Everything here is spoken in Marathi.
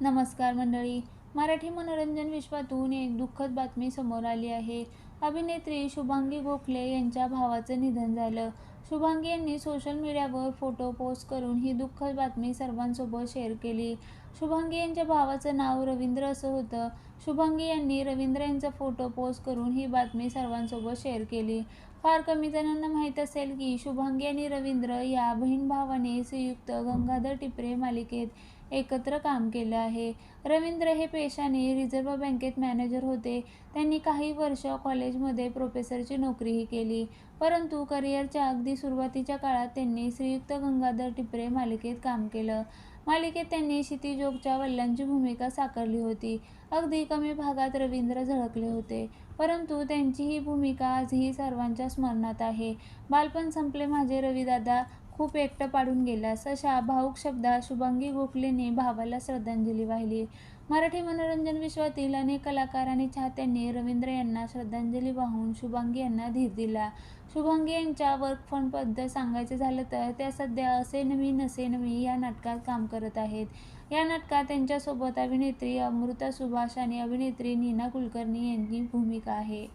नमस्कार मंडळी. मराठी मनोरंजन विश्वातून एक दुःखद बातमी समोर आली आहे. अभिनेत्री शुभांगी गोखले यांच्या भावाचं निधन झालं. शुभांगी यांनी सोशल मीडियावर फोटो पोस्ट करून ही दुःखद बातमी सर्वांसोबत शेअर केली. शुभांगी यांच्या भावाचं नाव रवींद्र असं होतं. शुभांगी यांनी रवींद्र यांचा फोटो पोस्ट करून ही बातमी सर्वांसोबत शेअर केली. फार कमी जणांना माहीत असेल की शुभांगी आणि रवींद्र या बहीण भावाने संयुक्त गंगाधर टिपरे मालिकेत एकत्र काम केलं आहे. रवींद्र हे पेशाने रिझर्व्ह बँकेत मॅनेजर होते. त्यांनी काही वर्ष कॉलेजमध्ये प्रोफेसरची नोकरीही केली. परंतु करिअरच्या अगदी सुरुवातीच्या काळात त्यांनी श्रीयुक्त गंगाधर टिपरे मालिकेत काम केलं. मालिकेत त्यांनी क्षितिजोगच्या वडिलांची भूमिका साकारली होती. अगदी कमी भागात रवींद्र झळकले होते. परंतु त्यांची ही भूमिका आजही सर्वांच्या स्मरणात आहे. बालपण संपले माझे रवीदादा खूप एकटं पाडून गेलास अशा भाऊक शब्दात शुभांगी गोखलेने भावाला श्रद्धांजली वाहिली. मराठी मनोरंजन विश्वातील अनेक कलाकार आणि चाहत्यांनी रवींद्र यांना श्रद्धांजली वाहून शुभांगी यांना धीर दिला. शुभांगी यांच्या वर्क फंडबद्दल सांगायचं झालं तर त्या सध्या असे नवी नसे नवी या नाटकात काम करत आहेत. या नाटकात त्यांच्यासोबत अभिनेत्री अमृता सुभाष आणि अभिनेत्री नीना कुलकर्णी यांची भूमिका आहे.